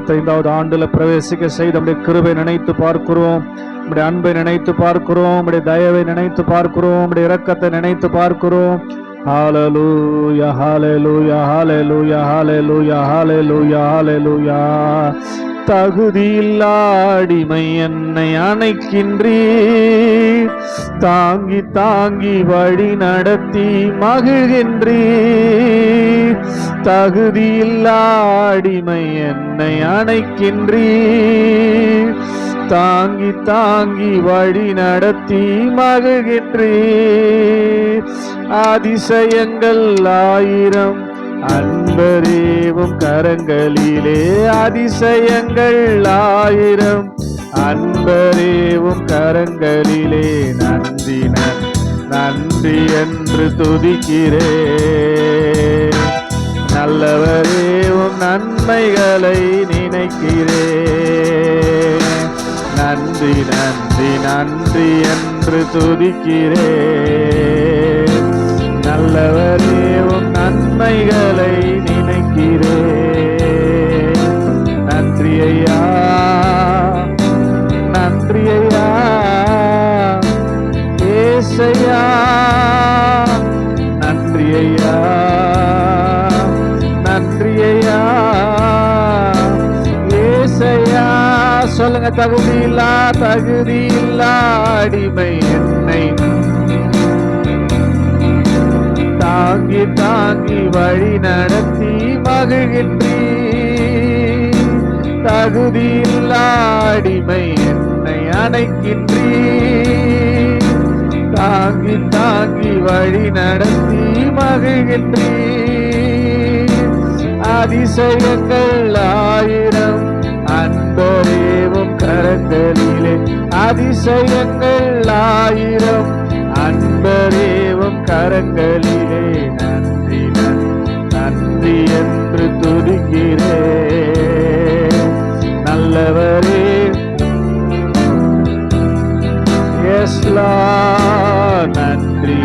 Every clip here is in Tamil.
இருபத்தைந்தாவது ஆண்டுல பிரவேசிக்க செய்து நம்முடைய கிருபை நினைத்து பார்க்கிறோம். நம்முடைய அன்பை நினைத்து பார்க்கிறோம். நம்முடைய தயவை நினைத்து பார்க்கிறோம். நம்முடைய இரக்கத்தை நினைத்து பார்க்கிறோம். ஹாலலூயா ஹாலலூயா ஹாலலூயா ஹாலலூயா ஹாலலூயா ஹாலலூயா தகுதியில்லாடிமை என்னை அணைக்கின்றீர். தாங்கி தாங்கி வழி நடத்தி மகிழ்கின்றீர். தகுதியில்லாடிமை என்னை அணைக்கின்றீர். தாங்கி தாங்கி வழி நடத்தி மகிழ்கின்றீர். அதிசயங்கள் ஆயிரம் அன்பரே. அன்பரேவும் கரங்களிலே அதிசயங்கள் ஆயிரம். அன்பரேவும் கரங்களிலே நந்தின நன்றி என்று துதிக்கிறே. நல்லவரேவும் நன்மைகளை நினைக்கிறே. நன்றி நன்றி நன்றி என்று துதிக்கிறே. நல்லவரேவும் நன்மைகளை அடிமை என்னை. தாங்கி தாங்கி வழி நடத்தி மகிழ்கின்றீ தகுதியில்லா அடிமை என்னை அணைக்கின்றீ தாங்கி தாங்கி வழி நடத்தி மகிழ்கின்றீ அதிசயங்கள் ஆயிரம் அன்போரேவும் கரங்களிலே அதிசயங்கள் ஆயிரம் அன்பரேவம் கரங்களிலே நன்றி நன்றி, என்று துதிக்கிறே நல்லவரே எஸ்லா நன்றி.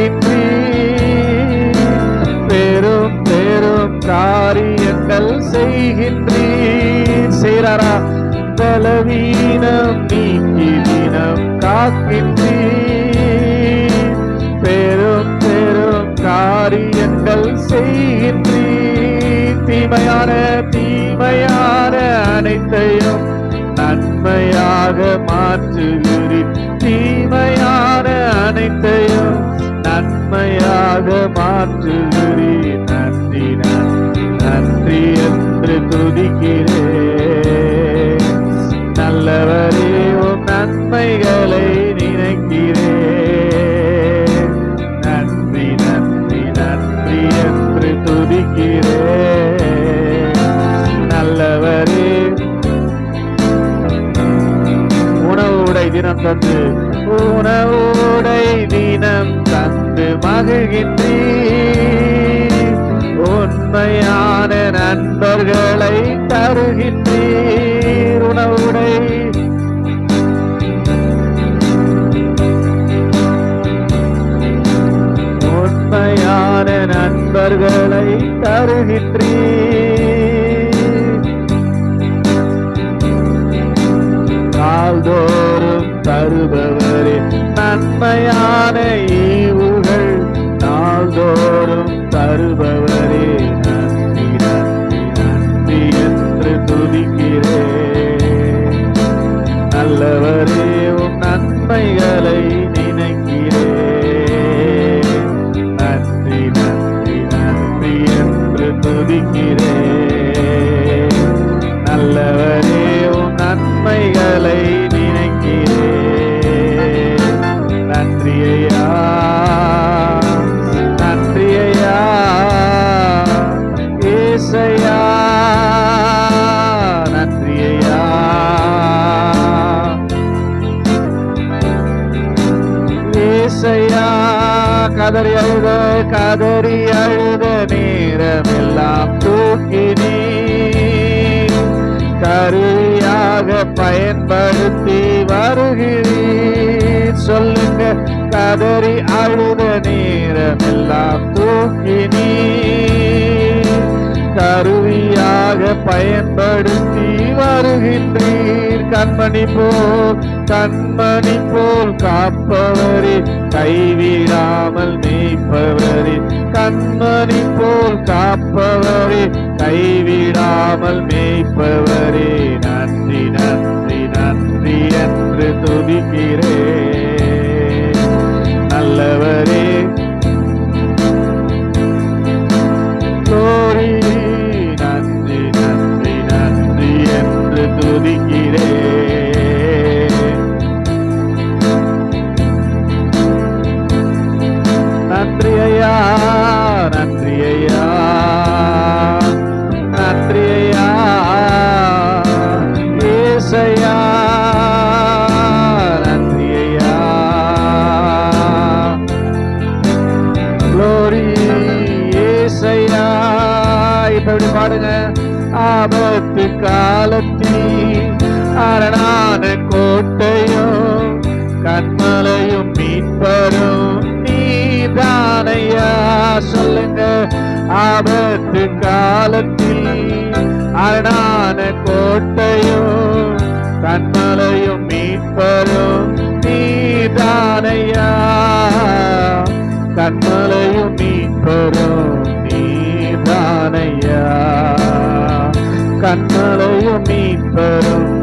காக்கின்றீ பெரும் பெரும் காரியங்கள் செய்கின்றீர். செய்கிறாரா பலவீனம் நீக்கி தினம் காக்கின்றீர். பெரும் பெரும் காரியங்கள் செய்கின்றீர். தீமையான தீமையான அனைத்தையும் நன்மையாக மாற்றுகிறீர் நன்மையாக மாற்றுகிறீர். நன்றி நன்றி, என்று துதிக்கிறேன். நல்லவரே உன் நன்மைகளை நினைக்கிறேன். நன்றி நன்றி நன்றி என்று துதிக்கிறேன். நல்லவரே உணவு உடை தினம் தந்து நன்மைகளை நினைக்கிறேன். நன்றி நன்றி நன்றி என்று துதிக்கிறேன். கதறி அழுத கதறி அழுத நேரமெல்லாம் தூக்கினி. கருவியாக பயன்படுத்தி வருகிறீர் சொல்லுங்க கதறி அழுத நேரமெல்லாம் தூக்கினி. கருவியாக பயன்படுத்தி வருகின்றீர் கண்மணி போல் கண்மணி போல் காப்பவரே கைவிடாமல் மேய்ப்பவரே கண்மணி போல் காப்பவரே கைவிடாமல் மேய்ப்பவர் ஆபத்து காலத்தில் அரணான கோட்டையோ கண்மலையும் மீட்பரும் நீதானையா? சொல்லுங்க ஆபத்து காலத்தில் அரணான கோட்டையோ கண்மலையும் மீட்பரும்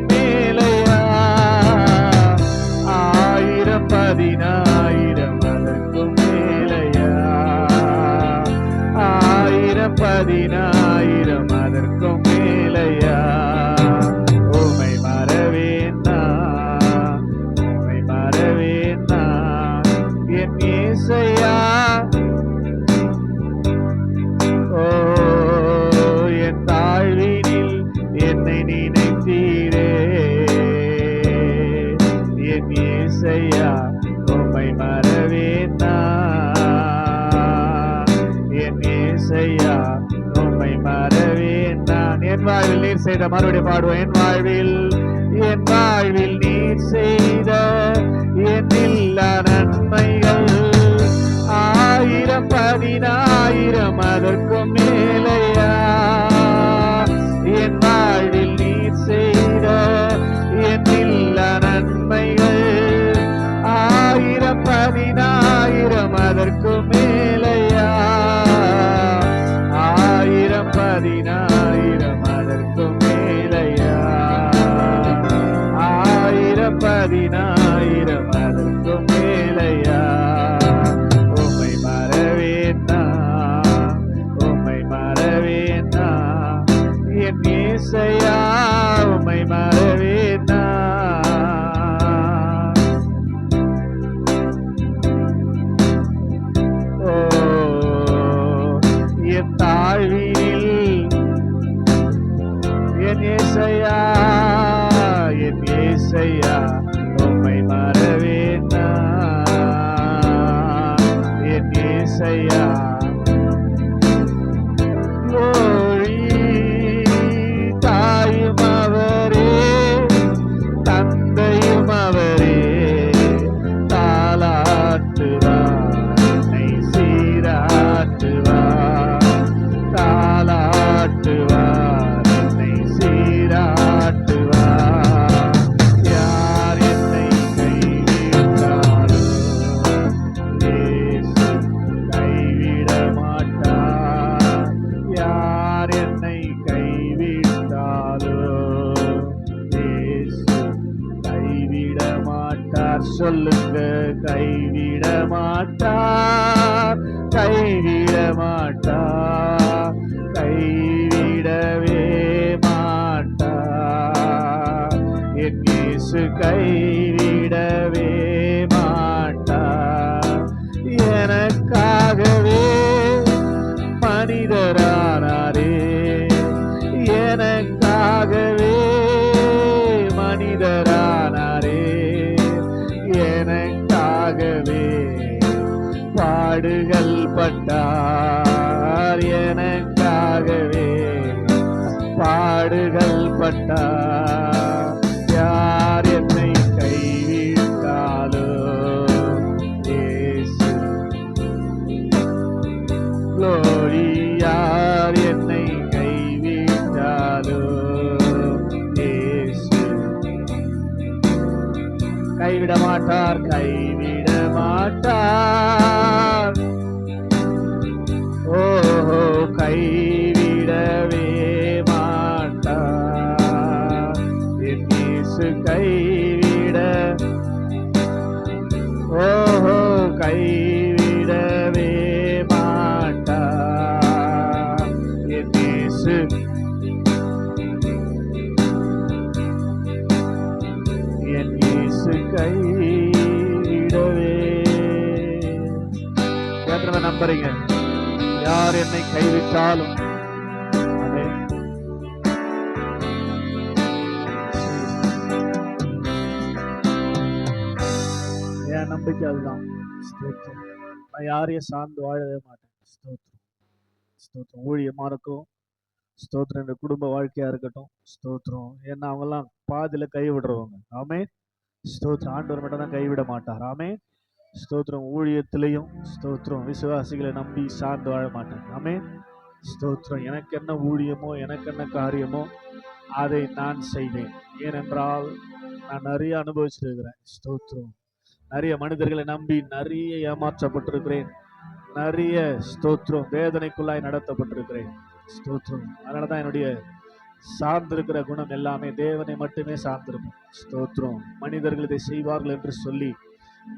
அதற்கும் என் இசையா உம்மை என் வாழ்வில் நீர் செய்த மறுபடியும் பாடுவோம். என் வாழ்வில் என் வாழ்வில் நீர் செய்த என் இல்லா நன்மைகள். ஆயிரம் பதினாயிரம் அதற்கும் மேலே say uh, பாடுகள் யார் என்னை கைவிட்டாலோ இயேசு Glory, யார் என்னை கைவிட்டாலோ இயேசு கைவிட மாட்டார் கைவிட மாட்டார் என் இயேசு கைவிடவே எத்தனை நம்புறீங்க. யார் என்னை கைவிட்டாலும் என் நம்பிக்கை அதுதான். நான் யாரையும் சார்ந்து வாழவே மாட்டேன். ஸ்தோத்திரம். ஸ்தோத்திரம். ஊழியமா இருக்கும் ஸ்தோத்திரம். இந்த குடும்ப வாழ்க்கையாக இருக்கட்டும் ஸ்தோத்திரம். ஏன்னா அவங்கெல்லாம் பாதியில் கைவிடுறவங்க. ஆமே ஸ்தோத்திரம். ஆண்டவர் மட்டும் தான் கைவிட மாட்டார். ஆமே ஸ்தோத்திரம் ஊழியத்திலையும் ஸ்தோத்திரம் விசுவாசிகளை நம்பி சார்ந்து வாழ மாட்டேன் ஆமே ஸ்தோத்திரம். எனக்கு என்ன ஊழியமோ எனக்கு என்ன காரியமோ அதை நான் செய்வேன். ஏனென்றால் நான் நிறைய அனுபவிச்சிருக்கிறேன். ஸ்தோத்திரம். நிறைய மனிதர்களை நம்பி நிறைய ஏமாற்றப்பட்டிருக்கிறேன். நிறைய ஸ்தோத்திரம் வேதனைக்குள்ளாய் நடத்தப்பட்டிருக்கிறேன். ஸ்தோத்ரம் அதனால தான் என்னுடைய சார்ந்திருக்கிற குணம் எல்லாமே தேவனை மட்டுமே சார்ந்திருக்கும். ஸ்தோத்ரம் மனிதர்கள் இதை செய்வார்கள் என்று சொல்லி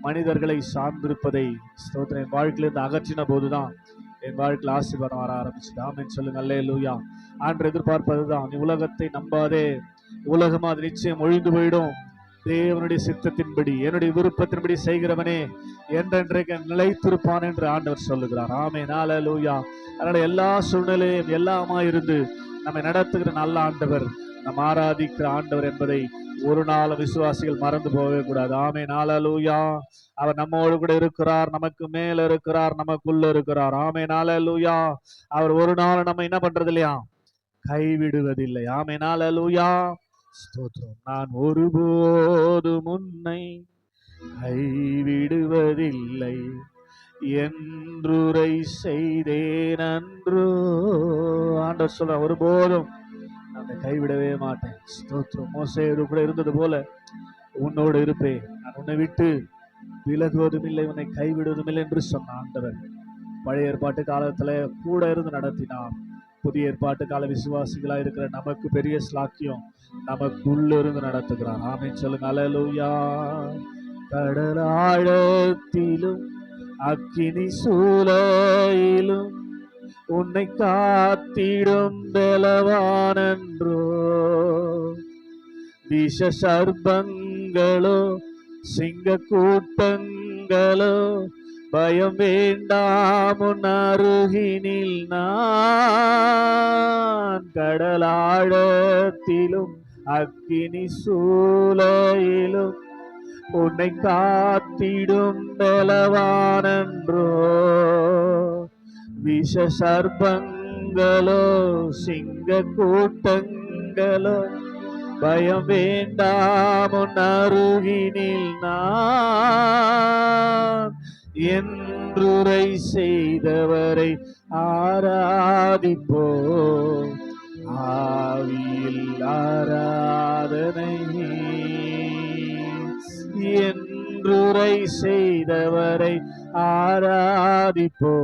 மனிதர்களை சார்ந்திருப்பதை ஸ்தோத்திரம். என் வாழ்க்கையிலிருந்து அகற்றின போதுதான் என் வாழ்க்கையில் ஆசீர்வாதம் வர ஆரம்பிச்சுது. ஆமென். சொல்லுங்க. அல்லே லூயா ஆண்டு எதிர்பார்ப்பதுதான். நீ உலகத்தை நம்பாதே. உலகம் அது நிச்சயம் ஒழிந்து போயிடும். தேவனுடைய சித்தத்தின்படி என்னுடைய விருப்பத்தின்படி செய்கிறவனே என்றென்றைக்கு நிலைத்திருப்பான் என்று ஆண்டவர் சொல்லுகிறார். ஆமே நாள லூயா அதனால எல்லா சூழ்நிலையும் எல்லாமா இருந்து நம்மை நடத்துகிற நல்ல ஆண்டவர் நம் ஆராதிக்கிற ஆண்டவர் என்பதை ஒரு நாள் விசுவாசிகள் மறந்து போகவே கூடாது. ஆமே நாளலூயா அவர் நம்மோடு கூட இருக்கிறார் நமக்கு மேல இருக்கிறார் நமக்குள்ள இருக்கிறார். ஆமே நாளலூயா அவர் ஒரு நாள் நம்ம என்ன பண்றது இல்லையா கைவிடுவதில்லை. ஆமே நாளலூயா ஸ்தோத்திரம். நான் ஒருபோது உன்னை கைவிடுவதில்லை. என்றுரை செய்தேன் அன்றோ. ஆண்டவர் சொல்ல ஒருபோதும் நான் கைவிடவே மாட்டேன். ஸ்தோத்திரம். மோசையோடு கூட இருந்தது போல உன்னோடு இருப்பேன். நான் உன்னை விட்டு விலகுவதும் இல்லை உன்னை கைவிடுவதும் இல்லை என்று சொன்ன ஆண்டவர். பழைய ஏற்பாட்டு காலத்துல கூட இருந்து நடத்தினான். புதிய ஏற்பாட்டு கால விசுவாசிகளா இருக்கிற நமக்கு பெரிய ஸ்லாக்கியம் நமக்கு உள்ளிருந்து நடத்துகிறார். ஆமென். சொல்லுங்க. அலலூயா கடலாழத்திலும் அக்கினி சூளையிலும் உன்னை காத்திடும் பலவானன்றோ. விஷ சர்ப்பங்களோ சிங்க கூட்டங்களோ பயம் வேண்டாம் அருகினில் நான். கடலாழத்திலும் அக்கினி சூளையிலும் உன்னை காத்திடும் பலவானன்றோ. விஷ சர்ப்பங்களோ சிங்க கூட்டங்களோ பயம் வேண்டாம் அருகினில் நான். என்றுரை செய்தவரை ஆராதிப்போ. ஆவியில் ஆராதனை. என்றுரை செய்தவரை ஆராதிப்போ.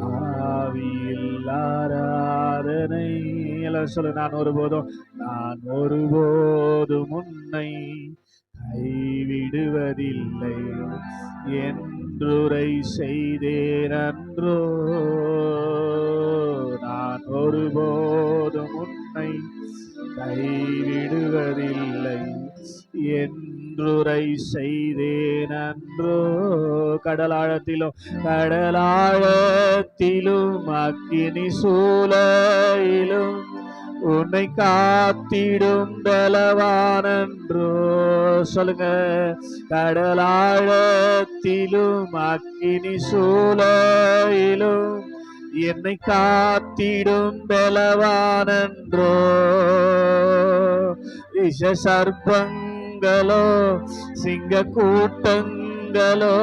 ஆவியில் ஆராதனை. எல்லாம் சொல்லு நான் ஒருபோதும் நான் ஒருபோதும் உன்னை கைவிடுவதில்லை. என்றுரை செய்தேன் அன்றோ. நான் ஒருபோதும் உன்னை கைவிடுவதில்லை. என்றுரை செய்தேன் அன்றோ. கடலாழத்திலும் கடலாழத்திலும் அக்கினி சூழலிலும் உன்னை காத்திடும் பலவானன்றோ. சொல்லுங்க. கடலாழத்திலும் அக்கினி சூளையிலும் என்னை காத்திடும் பலவானன்றோ. விஷ சர்ப்பங்களோ சிங்க கூட்டங்களோ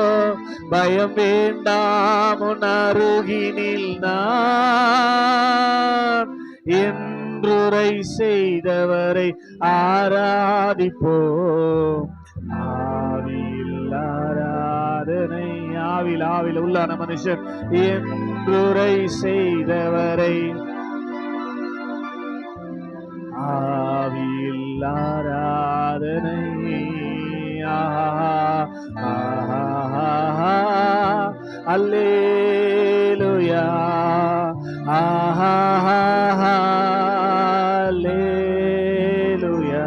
பயம் வேண்டாம் உன் அருகினில் நான் என்றுரை செய்தவரை ஆராதிப்போம். ஆவியில் ஆராதனை ஆவில் ஆவில் உள்ளான மனுஷன் என்றுரை செய்தவரை ஆவியில் ஆராதனை. அல்லேலுயா. ஆஹா அல்லேலுயா